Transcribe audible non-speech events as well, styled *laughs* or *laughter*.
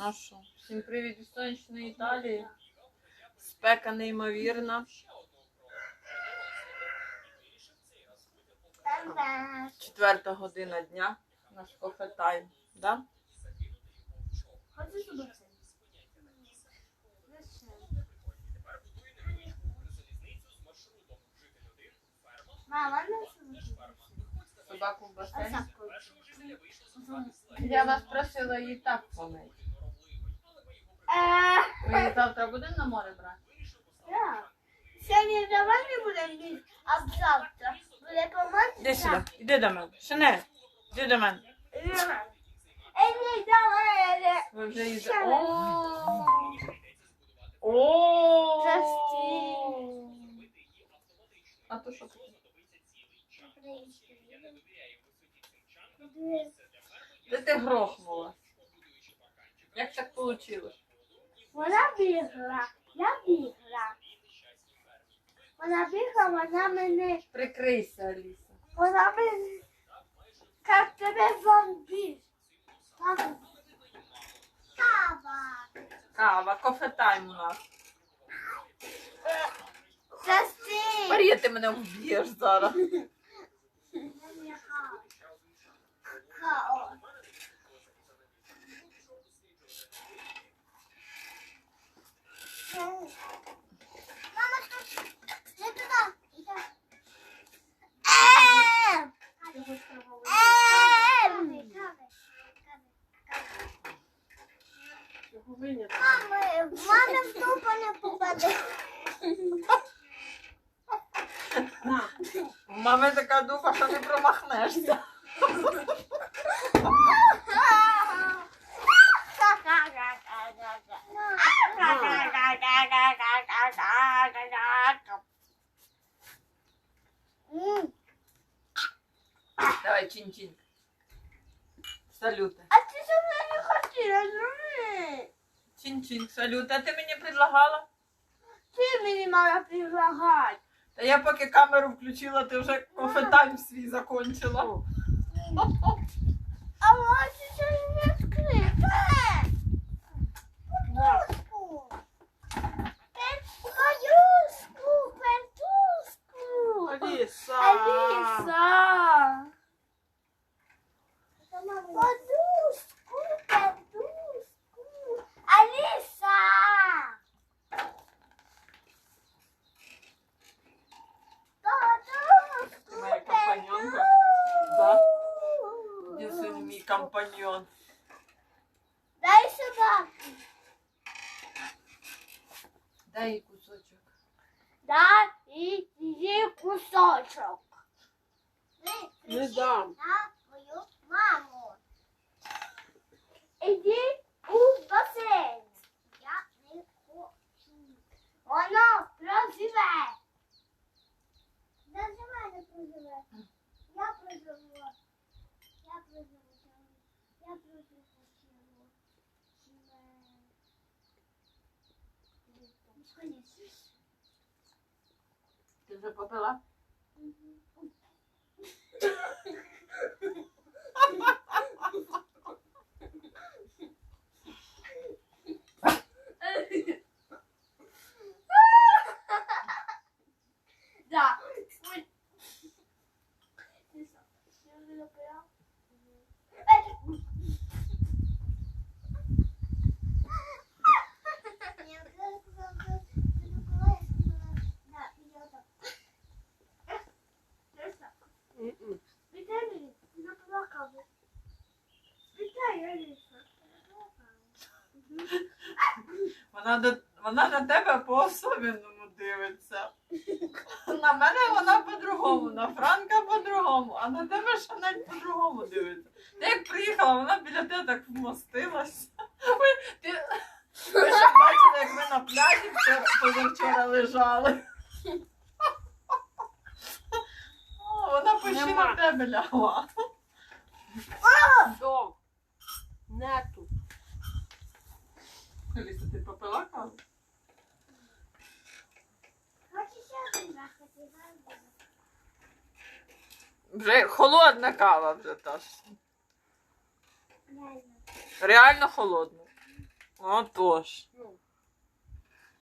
Ну всім привіт із сонячної Італії. Спека неймовірна. Четверта година дня. Наш кофе тайм. Да? Мама. Собаку в басейн. Я вас просила її так помити. Е, Ви завтра будемо на море брати? так. Сьогодні давай не будемо їсти, а завтра буде помати. Іди сюди, іди до мене. Шинель, іди до мене. Е, ні, давай. Ви вже! О! А то що таке? Де ти грохнула? Як так вийшло? Вона бігла, я бігла. Вона бігла, вона мене, Прикрийся, Аліса. вона мене, як тебе зомбі. Кава. Кава, кофе тайм у нас. Марія, ти мене вб'єш зараз. *laughs* Мама, туда. Иди. Эм! Эм! Мама, в мене в тупо не попаде. У мами така духа, що не промахнешся. Чин-чин. Салюти. А ти зі мною не хотіла, зроби. Чин-чин, салют. А ти мені предлагала? Ти мені мала предлагати. Та я поки камеру включила, ти вже кофетайм свій закончила. А може ще не відкрите? Дай їй кусочок. Дай и ей кусочек. Не дам. на твою маму. Иди у бассейн. Я не хочу. Воно проживе. Проживе, не проживе. Я проживу. Я проживу. Я проживу. Ти вже попила? Вона, до, вона на тебе по-особенному дивиться. На мене вона по-другому, на Франка по-другому, а на тебе навіть по-другому дивиться. Ти як приїхала, вона біля тебе так вмостилась. Ви, ти, ви ще бачили, як ми на пляжі вчора, позавчора лежали. О, вона почти Нема. на тебе лягла. Дом. Нету. Аліса, ти попила каву? Вже холодна кава вже та ж. Реально холодна. Отож. Ну,